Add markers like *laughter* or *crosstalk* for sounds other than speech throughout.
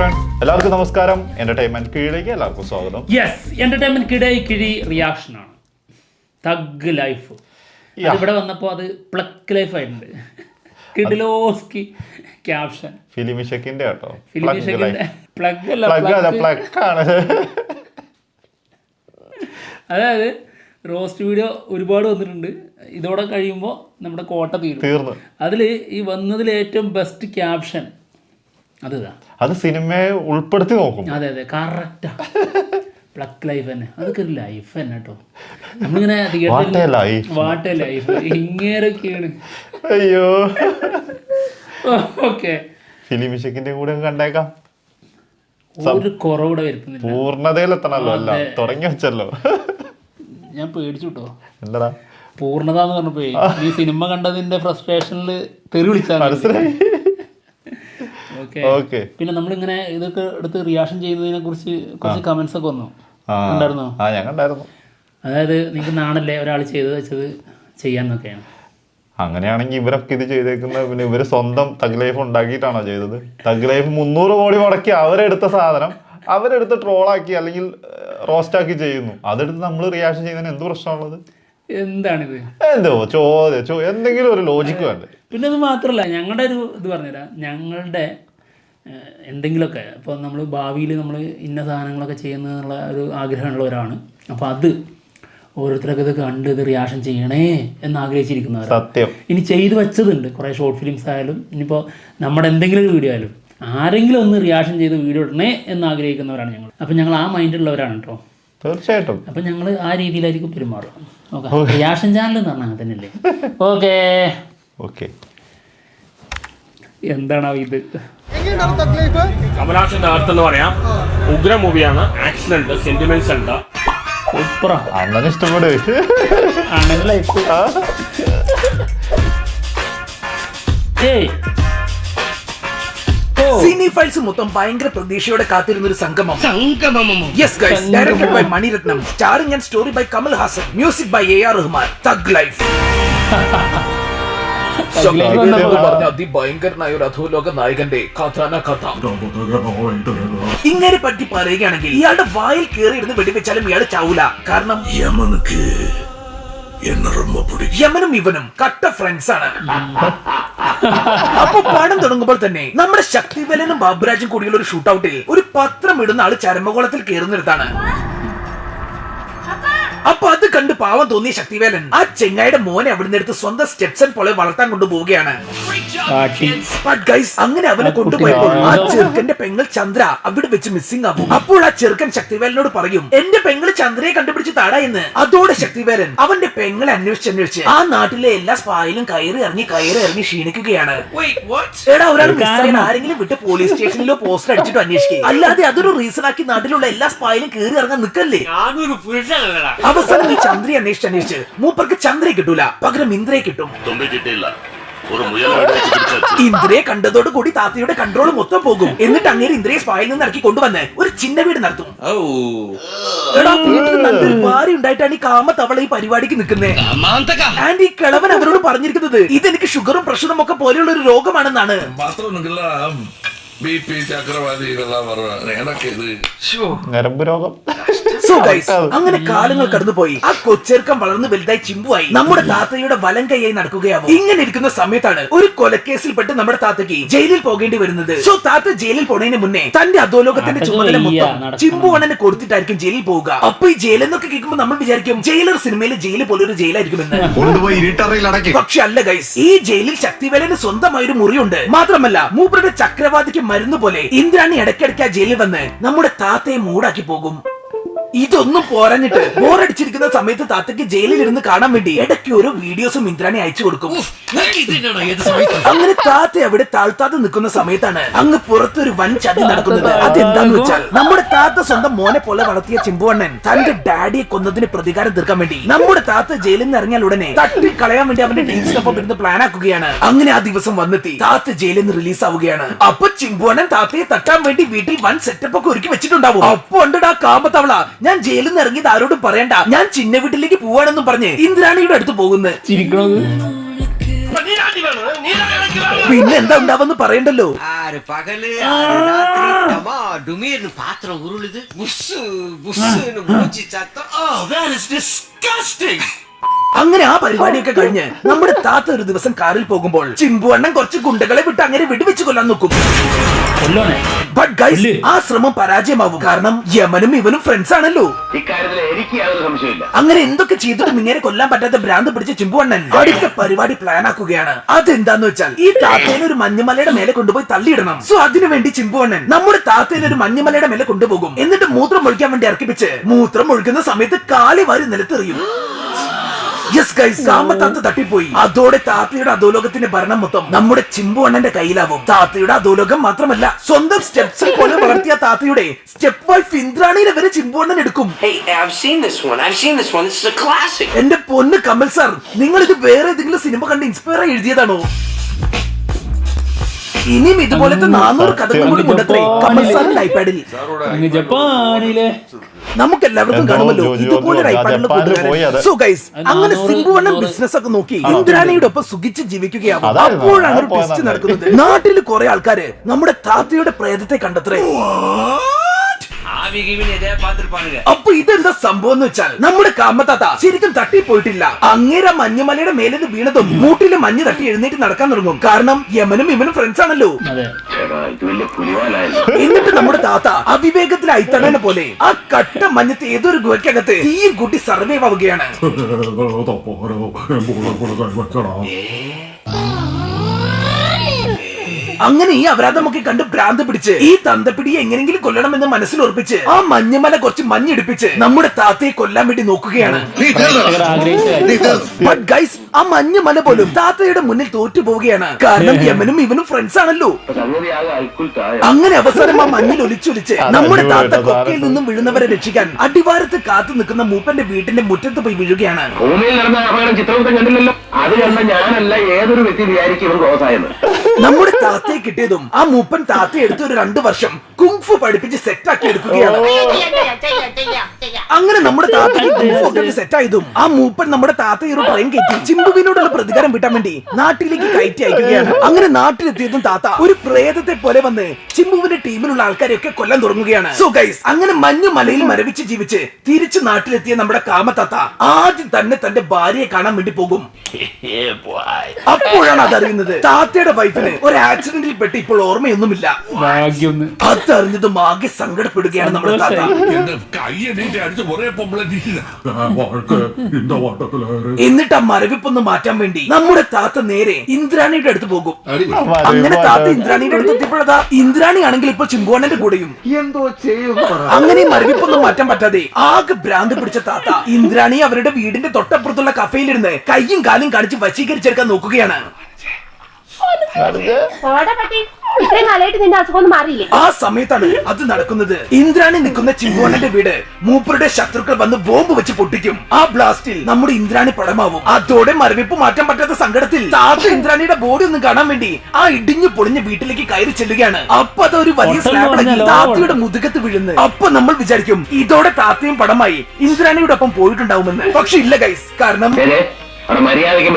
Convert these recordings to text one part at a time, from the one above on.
Front എല്ലാവർക്കും നമസ്കാരം. Entertainment കീഴിലേക്ക് എല്ലാവർക്കും സ്വാഗതം. യെസ് എന്റർടൈൻമെന്റ് കിഴി കിഴി റിയാക്ഷൻ ആണ്. തഗ് ലൈഫ് ഇവിടെ വന്നപ്പോൾ അത് പ്ലക്ക് ലൈഫ് ആയിട്ടുണ്ട്. കിഡിലോസ്കി ക്യാപ്ഷൻ ഫിലിമിഷക്കിന്റെ കേട്ടോ. ഫിലിമിഷക്കിന്റെ പ്ലഗ് അല്ല പ്ലഗ് ആണ്. അതായത് റോസ്റ്റ് വീഡിയോ ഒരുപാട് വന്നിട്ടുണ്ട്. ഇതോടെ കഴിയുമ്പോൾ നമ്മുടെ കോട്ട തീർന്നു. അതിൽ ഈ വന്നതിൽ ഏറ്റവും ബെസ്റ്റ് ക്യാപ്ഷൻ അത് അത് സിനിമയെ ഉൾപ്പെടുത്തി നോക്കും അതെ അതെ കറക്റ്റാ പ്ലക്ക് ലൈഫ് തന്നെ. അതൊക്കെ ഒരു ലൈഫ് തന്നെ കേട്ടോ നമ്മളിങ്ങനെ തിയേറ്ററിൽ. വാട്ട ലൈഫ് ഇങ്ങനെയൊക്കെയാണ്. അയ്യോ. ഓക്കെ. ഫിലിമിഷക്കിന്റെ കൂടെ കണ്ടേക്കാം. ഒരു കുറവൂടെ വരുത്തുന്നില്ല. പൂർണതയിലെത്തണല്ലോ അല്ല തുടങ്ങി വെച്ചല്ലോ. ഞാൻ പേടിച്ചു കേട്ടോ എന്താടാ? പൂർണത എന്ന് പറഞ്ഞപ്പോ ഈ സിനിമ കണ്ടതിന്റെ ഫ്രസ്ട്രേഷനിൽ തെറി വിളിച്ചാൽ മനസ്സിലായി. ഓക്കെ പിന്നെ നമ്മളിങ്ങനെ ഇതൊക്കെ എടുത്ത് റിയാക്ഷൻ ചെയ്യുന്നതിനെ കുറിച്ച് കുറച്ച് കമന്റ്സ് ഒക്കെ വന്നു. ആ. ഉണ്ടായിരുന്നോ? ആ ഞാൻ കണ്ടായിരുന്നു. അതായത് നിങ്ങൾക്ക് നാണല്ലേ ഒരാൾ ചെയ്തത് വെച്ചത് ചെയ്യാന്നൊക്കെയാണ്. അങ്ങനെയാണെങ്കിൽ ഇവരൊക്കെ ഇത് ചെയ്തേക്കുന്ന പിന്നെ ഇവർ സ്വന്തം തഗ് ലൈഫ് ഉണ്ടാക്കിയിട്ടാണോ ചെയ്തത്? തഗ് ലൈഫ് മുന്നൂറ് കോടി മുടക്കി അവരെടുത്ത സാധനം അവരെടുത്ത് ട്രോളാക്കി അല്ലെങ്കിൽ റോസ്റ്റാക്കി ചെയ്യുന്നു. അതെടുത്ത് നമ്മൾ റിയാക്ഷൻ ചെയ്യുന്നതിന് എന്ത് പ്രശ്നമുള്ളത് എന്താണിത്? എന്തോ ചോദ്യം എന്തെങ്കിലും ഒരു ലോജിക്ക് വേണ്ടേ? പിന്നെ അത് മാത്രമല്ല ഞങ്ങളുടെ ഒരു ഇത് പറഞ്ഞുതരാം. ഞങ്ങളുടെ എന്തെങ്കിലുമൊക്കെ. ഇപ്പോൾ നമ്മൾ ഭാവിയിൽ നമ്മൾ ഇന്ന സാധനങ്ങളൊക്കെ ചെയ്യുന്നതിനുള്ള ഒരു ആഗ്രഹമുള്ളവരാണ് അപ്പോൾ അത് ഓരോരുത്തരൊക്കെ ഇത് കണ്ട് ഇത് റിയാക്ഷൻ ചെയ്യണേ എന്ന് ആഗ്രഹിച്ചിരിക്കുന്നവരാണ്. സത്യം. ഇനി ചെയ്തു വെച്ചതുണ്ട്. കുറേ ഷോർട്ട് ഫിലിംസ് ആയാലും ഇനിയിപ്പോൾ നമ്മുടെ എന്തെങ്കിലും ഒരു വീഡിയോ ആയാലും ആരെങ്കിലും ഒന്ന് റിയാക്ഷൻ ചെയ്ത് വീഡിയോ ഇടണേ എന്ന് ആഗ്രഹിക്കുന്നവരാണ് ഞങ്ങൾ അപ്പം ഞങ്ങൾ ആ മൈൻഡുള്ളവരാണ് കേട്ടോ തീർച്ചയായിട്ടും. അപ്പം ഞങ്ങൾ ആ രീതിയിലായിരിക്കും പെരുമാറുക. ഓക്കെ. റിയാക്ഷൻ ചാനൽ എന്ന് പറഞ്ഞാൽ അങ്ങനെ തന്നെയല്ലേ? *laughs* ഓക്കേ ഓക്കെ എന്താണോ ഇത്? കമലാസന്റെ ആർട്ട് എന്ന് പറയാം ഉഗ്ര മൂവിയാണ്. ആക്ഷൻ ഉണ്ട് സെന്റിമെന്റ്സ് ഉണ്ട്. സൂപ്പറാ. അണ്ണന് ഇഷ്ടപ്പെടും. അണ്ണന്റെ ലൈഫ്? ഏയ്. സിനി ഫൈൽസ് മൊത്തം ഭയങ്കര പ്രതീക്ഷയോടെ കാത്തിരുന്ന ഒരു സംഗമം yes guys directed by Mani Ratnam. Starring and story by Kamal Haasan music by A R Rahman. Thug life *laughs* പറഞ്ഞ ഒരു കഥ. ഇങ്ങനെ പറ്റി പറയുകയാണെങ്കിൽ ഇയാളുടെ വായിൽ കയറി ഇരുന്ന് വെടിവെച്ചാലും ഇയാൾ ചാവൂല. കാരണം യമനും ഇവനും കട്ട ഫ്രണ്ട്സ് ആണ്. അപ്പൊ പടം തുടങ്ങുമ്പോൾ തന്നെ നമ്മുടെ ശക്തിവലനും ബാബുരാജും കൂടിയുള്ള ഒരു ഷൂട്ടൌട്ടിൽ ഒരു പത്രം ഇടുന്ന ആൾ ചരമകോളത്തിൽ കയറുന്നിടത്താണ്. അപ്പൊ അത് കണ്ട് പാവം തോന്നിയ ശക്തിവേലൻ ആ ചെങ്ങായിയുടെ മോനെ അവിടുന്ന് എടുത്ത് സ്വന്തം സ്റ്റെപ്സൺ പോലെ വളർത്താൻ കൊണ്ടുപോവുകയാണ്. അങ്ങനെ അവനെ കൊണ്ടുപോയപ്പോൾ ആ ചെറുക്കന്റെ പെങ്ങൾ ചന്ദ്ര അവിടെ വെച്ച് മിസ്സിംഗ് ആകും. അപ്പോൾ ആ ചെറുക്കൻ ശക്തിവേലനോട് പറയും എന്റെ പെങ്ങൾ ചന്ദ്രയെ കണ്ടുപിടിച്ച് താടാ എന്ന്. അതോടെ ശക്തിവേലൻ അവന്റെ പെങ്ങളെ അന്വേഷിച്ച് അന്വേഷിച്ച് ആ നാട്ടിലെ എല്ലാ സ്പായിലും കയറി ഇറങ്ങി കയറി ഇറങ്ങി ക്ഷീണിക്കുകയാണ്. എടാ ഒരാൾ ആരെങ്കിലും വിട്ട് പോലീസ് സ്റ്റേഷനിലോ പോസ്റ്റർ അടിച്ചിട്ട് അന്വേഷിക്കുക അല്ലാതെ അതൊരു റീസൺ ആക്കി നാട്ടിലുള്ള എല്ലാ സ്പായിലും കയറി ഇറങ്ങാൻ പുരുഷനല്ലടാ. അവസാനം ഈ ചന്ദ്രയെ അന്വേഷിച്ച് അന്വേഷിച്ച് മൂപ്പർക്ക് ചന്ദ്രയെ കിട്ടൂല പകരം ഇന്ദ്രയെ കിട്ടും. ഒരു മുയൽ ഇന്ദ്രയെ കണ്ടതോട് കൂടി താത്തയുടെ കൺട്രോൾ മൊത്തം പോകും. എന്നിട്ട് അങ്ങേര് ഇന്ദ്രയെ സ്പായിൽ നിന്ന് ഇറക്കി കൊണ്ടുവന്ന് ഒരു ചിന്ന വീട് നടത്തും. ഉണ്ടായിട്ടാണ് ഈ കാമ തവള ഈ പരിപാടിക്ക് നിൽക്കുന്നത് ആൻഡ് ഈ കിളവൻ അവരോട് പറഞ്ഞിരിക്കുന്നത് ഇതെനിക്ക് ഷുഗറും പ്രഷറും ഒക്കെ പോലെയുള്ള ഒരു രോഗമാണെന്നാണ്. മാത്രമൊന്നുമില്ല ബി പി ചക്രവാദികളെല്ലാം പറഞ്ഞു ഇത്. രോഗം സോ ഗൈസ് അങ്ങനെ കാലങ്ങൾ കടന്നുപോയി. ആ കൊച്ചേർക്കം വളർന്ന് വലുതായി ചിമ്പുവായി. നമ്മുടെ താത്തയുടെ വലം കൈയായി നടക്കുകയാവും. ഇങ്ങനെ ഇരിക്കുന്ന സമയത്താണ് ഒരു കൊലക്കേസിൽ പെട്ട് നമ്മുടെ താത്തയ്ക്ക് ജയിലിൽ പോകേണ്ടി വരുന്നത്. സോ താത്ത ജയിലിൽ പോണതിന് മുന്നേ തന്റെ അധോലോകത്തിന്റെ ചുമതല മൊത്തം ചിമ്പുവണ്ണന് കൊടുത്തിട്ടായിരിക്കും ജയിലിൽ പോവുക. അപ്പൊ ഈ ജയിൽ എന്നൊക്കെ കേൾക്കുമ്പോൾ നമ്മൾ വിചാരിക്കും ജയിലർ സിനിമയിലെ ജയിൽ പോലൊരു ജയിലായിരിക്കും എന്ന്. കൊണ്ടുപോയി ഇരുട്ടറയിൽ അടക്കി. പക്ഷെ അല്ല ഗൈസ് ഈ ജയിലിൽ ശക്തിവേലന് സ്വന്തമായ ഒരു മുറിയുണ്ട്. മാത്രമല്ല മൂപ്പരുടെ ചക്രവാദിക്ക് മരുന്ന് പോലെ ഇന്ദ്രാണി ഇടയ്ക്കിടയ്ക്ക് ആ ജയിലിൽ വന്ന് നമ്മുടെ താത്തയെ മൂടാക്കി പോകും. ഇതൊന്നും പോരഞ്ഞിട്ട് ബോറടിച്ചിരിക്കുന്ന സമയത്ത് താത്തയ്ക്ക് ജയിലിൽ ഇരുന്ന് കാണാൻ വേണ്ടി ഇടയ്ക്ക് ഓരോ വീഡിയോസും ഇന്ദ്രാണി അയച്ചു കൊടുക്കും. അങ്ങനെ താത്ത അവിടെ താഴ്ത്താതെ നിൽക്കുന്ന സമയത്താണ് അങ്ങ് പുറത്തൊരു വൻ ചതി നടക്കുന്നത്. അതെന്താന്ന് വെച്ചാൽ നമ്മുടെ താത്ത സ്വന്തം മോനെ പോലെ വളർത്തിയ ചിമ്പുവണ്ണൻ തന്റെ ഡാഡിയെ കൊന്നതിന് പ്രതികാരം തീർക്കാൻ വേണ്ടി നമ്മുടെ താത്ത ജയിലിൽ നിന്ന് ഇറങ്ങിയാൽ ഉടനെ തട്ടി കളയാൻ വേണ്ടി അവന്റെ ടീംസിനൊപ്പം ഇരുന്ന് പ്ലാൻ ആക്കുകയാണ്. അങ്ങനെ ആ ദിവസം വന്നെത്തി. താത്ത ജയിലിൽ നിന്ന് റിലീസ് ആവുകയാണ്. അപ്പൊ ചിമ്പുവണ്ണൻ താത്തയെ തട്ടാൻ വേണ്ടി വീട്ടിൽ വൻ സെറ്റപ്പ് ഒക്കെ ഒരുക്കി വെച്ചിട്ടുണ്ടാവും. അപ്പൊ ഉണ്ടാ കാമത്തവള. ഞാൻ ജയിലിൽ നിന്ന് ഇറങ്ങിയത് ആരോടും പറയണ്ട. ഞാൻ ചിന്ന വീട്ടിലേക്ക് പോവാണെന്നും പറഞ്ഞ് ഇന്ദിരാണിയുടെ അടുത്ത് പോകുന്നത്. ചിരിക്കണത്? പിന്നെ എന്താ ഉണ്ടാവെന്ന് പറയണ്ടല്ലോ? പാത്രം ഓ അങ്ങനെ ആ പരിപാടിയൊക്കെ കഴിഞ്ഞ് നമ്മുടെ താത്ത ഒരു ദിവസം കാറിൽ പോകുമ്പോൾ ചിമ്പുവണ്ണം കുറച്ച് ഗുണ്ടകളെ വിട്ട് അങ്ങനെ വെടിവെച്ച് കൊല്ലാൻ നോക്കും. ബട്ട് ഗൈസ് ആ ശ്രമം പരാജയമാവും. കാരണം യമനും ഇവനും ഫ്രണ്ട്സ് ആണല്ലോ. ഇക്കാര്യത്തിൽ എനിക്ക് യാതൊരു സംശയമില്ല അങ്ങനെ എന്തൊക്കെ ചെയ്തിട്ടും ഇങ്ങനെ കൊല്ലാൻ പറ്റാത്ത ഭ്രാന്ത് പിടിച്ച ചിമ്പുവണ്ണൻ അടുത്ത പരിപാടി പ്ലാൻ ആക്കുകയാണ്. അതെന്താന്ന് വെച്ചാൽ ഈ താത്തേനെ ഒരു മഞ്ഞുമലയുടെ മേലെ കൊണ്ടുപോയി തള്ളിയിടണം. സോ അതിനുവേണ്ടി ചിമ്പുവണ്ണൻ നമ്മുടെ താത്തേനെ ഒരു മഞ്ഞുമലയുടെ മേലെ കൊണ്ടുപോകും. എന്നിട്ട് മൂത്രം ഒഴിക്കാൻ വേണ്ടി അർപ്പിച്ച് മൂത്രം ഒഴിക്കുന്ന സമയത്ത് കാലി വാരി നിലത്തെറിയും. *gasps* Yes guys സാമ്പത്താത്ത തട്ടിപ്പോയി. അതോടെ താത്തയുടെ അധോലോകത്തിന്റെ ഭരണം മൊത്തം നമ്മുടെ ചിമ്പു അണ്ണന്റെ കയ്യിലാവും. താത്തയുടെ അധോലോകം മാത്രമല്ല സ്വന്തം സ്റ്റെപ്സ് പോലെ വളർത്തിയ താത്തയുടെ സ്റ്റെപ്പ് വൈഫ് ഇന്ദ്രാണിയിലെ വരെ ചിമ്പു അണ്ണൻ എടുക്കും. Hey, I've seen this one. I've seen this one. This is a classic. എന്റെ പൊന്ന് കമൽ സാർ നിങ്ങൾ ഇത് വേറെ ഏതെങ്കിലും സിനിമ കണ്ട് ഇൻസ്പയർ ആയി എഴുതിയതാണോ? ഇനിയും ഇതുപോലത്തെ നാനൂറ് കഥകൾ കൂടി കൊണ്ടത്രേ കമൽ സാറിന്റെ ഐപാഡിൽ ജപ്പാനിലെ നമുക്ക് എല്ലാവർക്കും കാണുമല്ലോ. ഇതുപോലെ സോ ഗൈസ് അങ്ങനെ സിംബുവണ്ണൻ ബിസിനസ് ഒക്കെ നോക്കി. ഇന്ദ്രാണിയുടെ ഒപ്പം സുഖിച്ച് ജീവിക്കുകയാവും. അപ്പോഴാണ് ഒരു ടെസ്റ്റ് നടക്കുന്നത്. നാട്ടിൽ കുറെ ആൾക്കാര് നമ്മുടെ താത്തയുടെ പ്രേതത്തെ കണ്ടത്രേ. അപ്പൊ ഇതെന്താ സംഭവം എന്ന് വെച്ചാൽ നമ്മുടെ കാമത്താത്ത ശരിക്കും തട്ടി പോയിട്ടില്ല അങ്ങേര മഞ്ഞുമലയുടെ മേലിൽ വീണതും മൂട്ടിലെ മഞ്ഞ് തട്ടി എഴുന്നേറ്റ് നടക്കാൻ തുടങ്ങും. കാരണം യമനും ഇവനും ഫ്രണ്ട്സ് ആണല്ലോ. ഇത് വലിയ പുലിവാലായി എന്നിട്ട് നമ്മുടെ താത്ത അവിവേകത്തിൽ ഐത്തണനെ പോലെ ആ കട്ട മഞ്ഞത്തെ ഏതൊരു ഗുഹയ്ക്കകത്ത് തീയും കൂട്ടി സർവൈവ് ആവുകയാണ് അങ്ങനെ ഈ അപരാധമൊക്കെ കണ്ട് ഭ്രാന്ത് പിടിച്ച് ഈ തന്തപ്പിടിയെ എങ്ങനെങ്കിലും കൊല്ലണമെന്ന് മനസ്സിൽ ഉറപ്പിച്ച് ആ മഞ്ഞമല കുറച്ച് മഞ്ഞിടിപ്പിച്ച് നമ്മുടെ താത്തയെ കൊല്ലാൻ വേണ്ടി നോക്കുകയാണ്. ബട്ട് ഗൈസ് ആ മഞ്ഞമല പോലും താത്തയുടെ മുന്നിൽ തോറ്റു പോവുകയാണ്. കാരണം യമനും ഇവനും ഫ്രണ്ട്സ് ആണല്ലോ. അങ്ങനെ അവസാനം ആ മഞ്ഞിൽ ഒലിച്ചൊലിച്ച് നമ്മുടെ താത്ത കൊക്കയിൽ നിന്നും വീഴുന്നവരെ രക്ഷിക്കാൻ അടിവാരത്ത് കാത്തു നിൽക്കുന്ന മൂപ്പന്റെ വീട്ടിന്റെ മുറ്റത്ത് പോയി വീഴുകയാണ്. ഭൂമിയിൽ നടന്ന അപകടം ചിത്രവൃത്തം കണ്ടില്ലല്ലോ. അത് കണ്ട ഞാനല്ല ഏതൊരു വ്യക്തി വിചാരിക്കും നമ്മുടെ കിട്ടിയതും ആ മൂപ്പൻ താത്ത എടുത്ത് ഒരു രണ്ടു വർഷം കുങ്ഫു പഠിപ്പിച്ച് സെറ്റാക്കി എടുക്കുകയാണ്. അങ്ങനെ നമ്മുടെ താത്തയ്ക്ക് കുങ്ഫു ഒക്കെ സെറ്റ് ആയതും ആ മൂപ്പൻ നമ്മുടെ താത്തയൊരു ട്രെയിൻ കയറ്റി ചിമ്പുവിനോടുള്ള പ്രതികാരം വിട്ടാൻ വേണ്ടി നാട്ടിലേക്ക് കയറ്റി അയക്കുകയാണ്. അങ്ങനെ നാട്ടിലെത്തിയതും താത്ത ഒരു പ്രേതത്തെ പോലെ വന്ന് ചിമ്പുവിന്റെ ടീമിലുള്ള ആൾക്കാരെയൊക്കെ കൊല്ലാൻ തുടങ്ങുകയാണ്. സോ ഗൈസ് അങ്ങനെ മഞ്ഞു മലയിൽ മരവിച്ച് ജീവിച്ച് തിരിച്ച് നാട്ടിലെത്തിയ നമ്മുടെ കാമത്താത്ത ആദ്യം തന്നെ തന്റെ ഭാര്യയെ കാണാൻ വേണ്ടി പോകും. അപ്പോഴാണ് അതറിയുന്നത്. താത്തയുടെ വൈഫിന് ഒരു ആക്സിഡന്റിൽ പെട്ട് ഇപ്പോൾ ഓർമ്മയൊന്നുമില്ല. ഭാഗ്യം. ഒന്ന്. മാകെ ആകെ സങ്കടപ്പെടുകയാണ് നമ്മുടെ താത്ത. എന്നിട്ട് ആ മരവിപ്പൊന്ന് മാറ്റാൻ വേണ്ടി നമ്മുടെ താത്ത നേരെ ഇന്ദ്രാണിയുടെ അടുത്ത് പോകും. അങ്ങനെ താത്ത ഇന്ദ്രാണിയുടെ അടുത്ത് എത്തിയപ്പോഴതാ ഇന്ദ്രാണി ആണെങ്കിൽ ഇപ്പൊ ചിങ്കോണന്റെ കൂടെയും. എന്തോ ചെയ്യും അങ്ങനെ മരവിപ്പൊന്നും മാറ്റാൻ പറ്റാതെ ആകെ ഭ്രാന്ത് പിടിച്ച താത്ത ഇന്ദ്രാണി അവരുടെ വീടിന്റെ തൊട്ടപ്പുറത്തുള്ള കഫയിലിരുന്ന് കയ്യും കാലും കാണിച്ച് വശീകരിച്ചെടുക്കാൻ നോക്കുകയാണ്. ഇത്രയും കാലമായിട്ട് നിന്റെ അസുഖം ഒന്നും മാറിയില്ലേ? ആ സമയത്താണ് അത് നടക്കുന്നത്. ഇന്ദ്രാണി നിൽക്കുന്ന ചിങ്കോണന്റെ വീട് മൂപ്പരുടെ ശത്രുക്കൾ വന്ന് ബോംബ് വെച്ച് പൊട്ടിക്കും. ആ ബ്ലാസ്റ്റിൽ നമ്മുടെ ഇന്ദ്രാണി പടമാവും. അതോടെ മരവിപ്പ് മാറ്റാൻ പറ്റാത്ത സങ്കടത്തിൽ താത്ത ഇന്ദ്രാണിയുടെ ബോഡി ഒന്നും കാണാൻ വേണ്ടി ആ ഇടിഞ്ഞു പൊളിഞ്ഞ വീട്ടിലേക്ക് കയറി ചെല്ലുകയാണ്. അപ്പൊ അതൊരു ഒരു വലിയ ഹോട്ടൽ സ്ലാബ് പറഞ്ഞാലോ? താത്തയുടെ മുതുകത്ത് വീഴുന്നു. അപ്പൊ നമ്മൾ വിചാരിക്കും ഇതോടെ താത്തയും പടമായി ഇന്ദ്രാണിയുടെ ഒപ്പം പോയിട്ടുണ്ടാവുമെന്ന്. പക്ഷെ ഇല്ല ഗൈസ് കാരണം മര്യാദയ്ക്ക്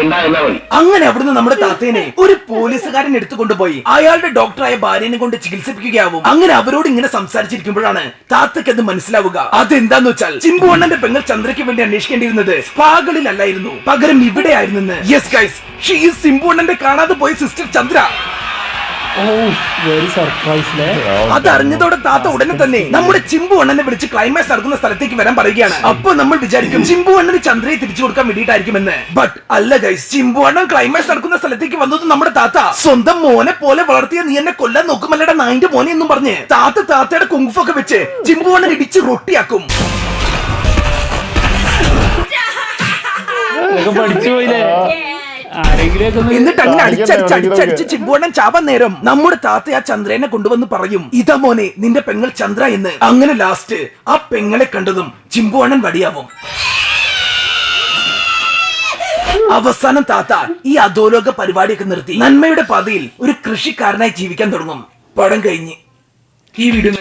അങ്ങനെ അവിടുന്ന് നമ്മുടെ താത്തേനെ ഒരു പോലീസുകാരൻ എടുത്തുകൊണ്ടുപോയി. അയാളുടെ ഡോക്ടറായ ഭാര്യനെ കൊണ്ട് ചികിത്സിപ്പിക്കുകയാവും. അങ്ങനെ അവരോട് ഇങ്ങനെ സംസാരിച്ചിരിക്കുമ്പോഴാണ് താത്തക്ക് അത് മനസ്സിലാവുക. അതെന്താന്ന് വെച്ചാൽ ചിമ്പുവണ്ണന്റെ പെങ്ങൾ ചന്ദ്രയ്ക്ക് വേണ്ടി അന്വേഷിക്കേണ്ടിയിരുന്നത് സ്പാകളിലല്ലായിരുന്നു പകരം ഇവിടെ ആയിരുന്നു യെസ് ഗൈസ് ഷീ സിംബുവണ്ണന്റെ കാണാതെ പോയ സിസ്റ്റർ ചന്ദ്ര. ഓ വെരി സർപ്രൈസിലെ അത് അറിഞ്ഞതോടെ താത്ത ഉടനെ തന്നെ നമ്മുടെ ചിമ്പു അണ്ണനെ വിളിച്ച് ക്ലൈമാക്സ് നടക്കുന്ന സ്ഥലത്തേക്ക് വരാൻ പറയുകയാണ്. അപ്പൊ നമ്മൾ വിചാരിക്കും ചിമ്പു അണ്ണന് ചന്ദ്രയെ തിരിച്ചു കൊടുക്കാൻ വേണ്ടിയിട്ടായിരിക്കുമെന്ന്. ബട്ട് അല്ല ഗൈസ് ചിമ്പു അണ്ണൻ ക്ലൈമാക്സ് നടക്കുന്ന സ്ഥലത്തേക്ക് വന്നത് നമ്മുടെ താത്ത. സ്വന്തം മോനെ പോലെ വളർത്തിയ നീ എന്നെ കൊല്ലാൻ നോക്കുമല്ലട നായിന്റെ മോനെ എന്നും പറഞ്ഞ്. താത്ത താത്തയുടെ കുങ്ഫൊക്കെ വെച്ച് ചിമ്പു അണ്ണൻ ഇടിച്ച് റൊട്ടിയാക്കും. പഠിച്ചു പോയില്ലേ? എന്നിട്ട് അങ്ങനെ അടിച്ചടിച്ച് അടിച്ചടിച്ച് ചിബുവണ്ണൻ ചാവാൻ നേരം നമ്മുടെ താത്ത ആ ചന്ദ്രനെ കൊണ്ടുവന്ന് പറയും ഇതാ മോനെ നിന്റെ പെങ്ങൾ ചന്ദ്ര എന്ന്. അങ്ങനെ ലാസ്റ്റ് ആ പെങ്ങളെ കണ്ടതും ചിമ്പുവണ്ണൻ വടിയാവും. അവസാനം താത്ത ഈ അധോലോക പരിപാടിയൊക്കെ നിർത്തി. നന്മയുടെ പാതയിൽ ഒരു കൃഷിക്കാരനായി ജീവിക്കാൻ തുടങ്ങും. പടം കഴിഞ്ഞ്. ഈ വീഡിയോ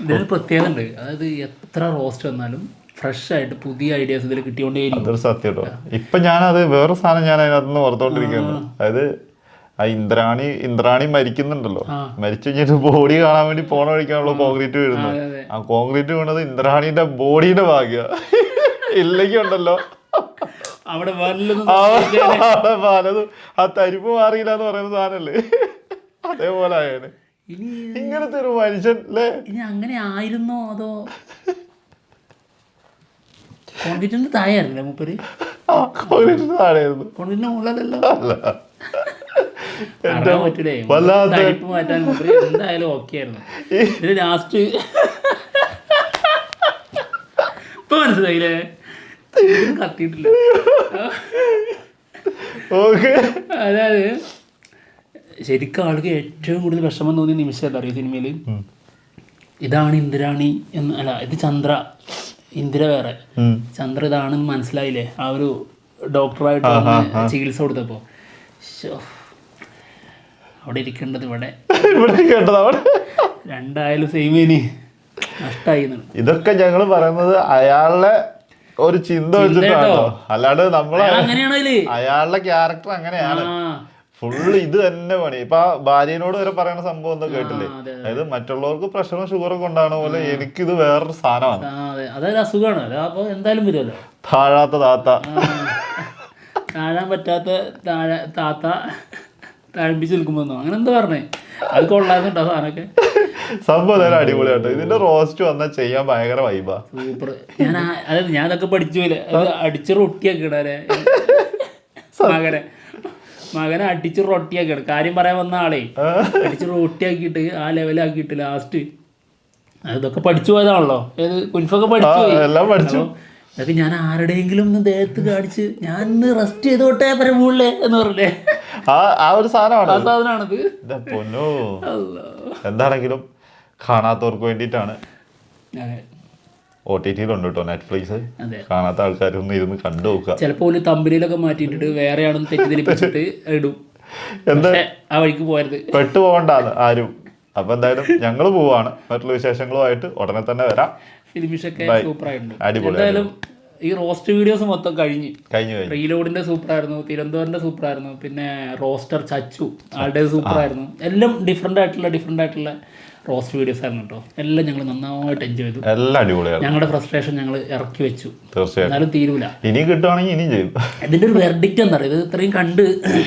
ഇതിന് പ്രത്യേകത ഉണ്ട് അതായത് എത്ര റോസ്റ്റ് വന്നാലും ഫ്രഷ് ആയിട്ട് പുതിയ ഐഡിയാസ് ഇതിൽ കിട്ടിയോണ്ടേയിരിക്കും അതൊരു സത്യം കേട്ടോ ഇപ്പൊ ഞാനത് വേറെ സാധനം ഞാൻ അതിനകത്ത് നിന്ന് ഓർത്തോണ്ടിരിക്കുന്നു അതായത് ആ ഇന്ദ്രാണി ഇന്ദ്രാണി മരിക്കുന്നുണ്ടല്ലോ. മരിച്ചു കഴിഞ്ഞിട്ട് ബോഡി കാണാൻ വേണ്ടി പോണ വഴിക്കാണല്ലോ കോൺക്രീറ്റ് വീഴുന്നത്. ആ കോൺക്രീറ്റ് വീണത് ഇന്ദ്രാണിന്റെ ബോഡിയുടെ ഭാഗ്യ. ഇല്ലെങ്കിൽ ഉണ്ടല്ലോ. അവിടെ പലതും ആ തരിപ്പ് മാറിയില്ല എന്ന് പറയുന്ന സാധനല്ലേ? അതേപോലെ ഇനി ഇങ്ങനത്തെ ഒരു മനുഷ്യൻ അല്ലേ ഇനി അങ്ങനെ ആയിരുന്നോ അതോ? കോൺക്രീറ്റിന്റെ താഴെയായിരുന്നില്ലേ മൂപ്പര്? താഴെയായിരുന്നു. കോൺക്രീറ്റിന്റെ മുകളിലല്ലോ പറ്റൂലേ മാറ്റാൻ മൂപ്പര് എന്തായാലും ഓക്കെ ആയിരുന്നു. ഇതിന് ലാസ്റ്റ് ഇപ്പൊ മനസ്സിലായില്ലേ? കത്തിയിട്ടില്ല അതായത് ശരിക്കും ആൾക്ക് ഏറ്റവും കൂടുതൽ വിഷമം തോന്നിയ നിമിഷം എന്താ അറിയോ സിനിമയിൽ ഇതാണ് ഇന്ദ്രാണി എന്ന് അല്ല ഇത് ചന്ദ്ര ഇന്ദിര വേറെ. ചന്ദ്ര ഇതാണെന്ന് മനസ്സിലായില്ലേ? ആ ഒരു ഡോക്ടറായിട്ട് ചികിത്സ കൊടുത്തപ്പോ. അവിടെ ഇരിക്കേണ്ടത് ഇവിടെ. *laughs* രണ്ടായാലും സെയിം ഇനി. നഷ്ടമായി ഇതൊക്കെ ഞങ്ങൾ പറയുന്നത് അയാളുടെ ഒരു ചിന്ത വെച്ചിട്ടാണോ. അല്ലാണ്ട് നമ്മളെ അയാളുടെ ക്യാരക്ടർ അങ്ങനെയാണ്. ഫുള്ള് ഇത് തന്നെ പണി. ഇപ്പൊ ആ ഭാര്യനോട് വരെ പറയുന്ന സംഭവം എന്താ കേട്ടില്ലേ? അതായത് മറ്റുള്ളവർക്ക് പ്രഷറും ഷുഗറും കൊണ്ടാണ് പോലെ എനിക്കിത് വേറൊരു സാധനമാണ്. അതൊരു അസുഖമാണ്. എന്തായാലും വരുമല്ലോ? താഴാത്ത താത്ത. താഴാൻ പറ്റാത്ത താഴ താത്ത താഴ്പിച്ച് നിൽക്കുമ്പോന്നോ അങ്ങനെ എന്താ പറഞ്ഞേ? അത് കൊള്ളാന്നുണ്ടോ സാധനമൊക്കെ? സംഭവം അടിപൊളിയാട്ടോ. ഇതിന്റെ റോസ്റ്റ് വന്നാൽ ചെയ്യാൻ ഭയങ്കര വൈബാ സൂപ്പർ ഞാൻ അതായത് ഞാൻ അതൊക്കെ പഠിച്ചു അടിച്ച് റൊട്ടിയൊക്കെ ഇടാരെ മകനെ. മകനെ അടിച്ച് റൊട്ടിയാക്കിയാണ് കാര്യം പറയാൻ വന്ന ആളെ അടിച്ച് റൊട്ടിയാക്കിയിട്ട് ആ ലെവലാക്കിയിട്ട് ലാസ്റ്റ് അതൊക്കെ പഠിച്ചു പോയതാണല്ലോ. ഏത് കുൻഫൊക്കെ പഠിച്ചു എല്ലാം പഠിച്ചു. അതൊക്കെ ഞാൻ ആരുടെയെങ്കിലും ഒന്ന് ദേഹത്ത് കാണിച്ച് ഞാൻ ഇന്ന് റെസ്റ്റ് ചെയ്തോട്ടെ പരമുള്ളേ എന്ന് പറഞ്ഞേ ആ ആ ഒരു ആ സാധനമാണ് സാധനമാണത് പൊന്നോ. അല്ലാ. എന്താണെങ്കിലും കാണാത്തവർക്ക് വേണ്ടിയിട്ടാണ്. ഒ ടി ടിയിലുണ്ട് കേട്ടോ നെറ്റ്ഫ്ലിക്സ് കാണാത്ത ആൾക്കാരൊന്നും ഇരുന്ന് കണ്ടു നോക്കുക. ചിലപ്പോൾ ഒരു തമ്പനിയിലൊക്കെ മാറ്റിയിട്ടിട്ട് വേറെയാണെന്ന് തെറ്റിദ്ധരിപ്പിച്ചിട്ട് *laughs* ഇടും. എന്താ? ആ വഴിക്ക് പോയത്. പെട്ടു പോകണ്ടാന്ന് ആരും. അപ്പൊ എന്തായാലും ഞങ്ങൾ പോവാണ്. മറ്റുള്ള വിശേഷങ്ങളുമായിട്ട് ഉടനെ തന്നെ വരാം. ഫിലിമിഷൊക്കെ സൂപ്പറായിട്ടുണ്ട്. എന്തായാലും ഈ റോസ്റ്റ് വീഡിയോസ് മൊത്തം കഴിഞ്ഞ്. കഴിഞ്ഞു കഴിഞ്ഞു. റീലോഡിന്റെ സൂപ്പർ ആയിരുന്നു തിരുവനന്തപുരത്തിന്റെ സൂപ്പർ ആയിരുന്നു പിന്നെ റോസ്റ്റർ ചച്ചു ആളുടെ സൂപ്പർ ആയിരുന്നു എല്ലാം ഡിഫറെന്റ് ആയിട്ടുള്ള ഡിഫറെന്റ് ആയിട്ടുള്ള റോസ്റ്റ് വീഡിയോസ് ആയിരുന്നു കേട്ടോ എല്ലാം ഞങ്ങൾ നന്നായിട്ട് എൻജോയ് ചെയ്തു. എല്ലാം അടിപൊളിയാണ് ഞങ്ങളുടെ ഫ്രസ്ട്രേഷൻ ഞങ്ങൾ ഇറക്കി വെച്ചു. എന്നാലും തീരൂല. ഇനി കിട്ടുവാണെങ്കിൽ ഇനിയും ചെയ്യും. ഇതിന്റെ ഒരു വെർഡിക്റ്റ് എന്താ പറയുക ഇത് ഇത്രയും കണ്ട്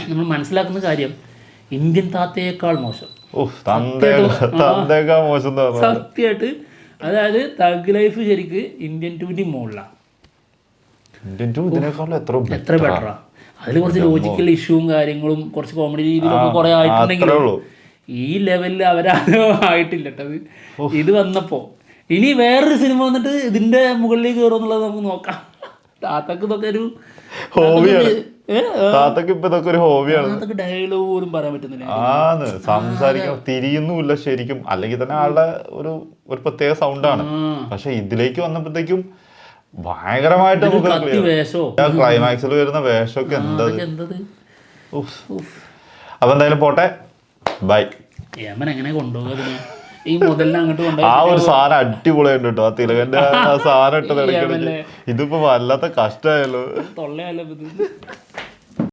നമ്മൾ മനസ്സിലാക്കുന്ന കാര്യം ഇന്ത്യൻ താത്തയേക്കാൾ മോശം. സത്യമായിട്ട് അതായത് തഗ് ലൈഫ് ശരിക്ക് ഇന്ത്യൻ ടൂവിന്റെ മുകളിലാണ് എത്ര ബെറ്ററാ അതിൽ കുറച്ച് ലോജിക്കൽ ഇഷ്യൂവും കാര്യങ്ങളും കുറച്ച് കോമഡി രീതിയിലൊക്കെ കുറെ ആയിട്ടുണ്ടെങ്കിലും ഈ ലെവലിൽ അവരാരോ ആയിട്ടില്ല കേട്ടത് ഇത് വന്നപ്പോ. ഇനി വേറൊരു സിനിമ വന്നിട്ട് ഇതിന്റെ മുകളിലേക്ക് കയറും എന്നുള്ളത് നമുക്ക് നോക്കാം. താത്തക്ക് ഇതൊക്കെ ഒരു ഹോബിയാണ്? താത്തക്ക് ഇപ്പൊ ഇതൊക്കെ ഒരു ഹോബിയാണ് താത്തക്ക് ഡയലോഗ് പോലും പറയാൻ പറ്റുന്നില്ല. സംസാരിക്കാൻ തിരിയുന്നുമില്ല ശരിക്കും. അല്ലെങ്കിൽ തന്നെ ആളുടെ ഒരു ഒരു പ്രത്യേക സൗണ്ടാണ് പക്ഷെ ഇതിലേക്ക് വന്നപ്പോഴത്തേക്കും ഭയങ്കരമായിട്ട് ക്ലൈമാക്സിൽ വരുന്ന വേഷമൊക്കെ എന്തത്? അപ്പൊ എന്തായാലും പോട്ടെ. ബൈ യമൻ എങ്ങനെ കൊണ്ടുപോകുക ഈ മുതലിനെ അങ്ങോട്ട് ആ കൊണ്ടുപോയി ഒരു സാധനം അടിപൊളിയുണ്ട് കേട്ടോ ആ തിലകന്റെ ആ *laughs* സാധനം ഇട്ടത്. ഇതിപ്പോ വല്ലാത്ത കഷ്ടമായല്ലോ തൊള്ളയാലോ ഇത്?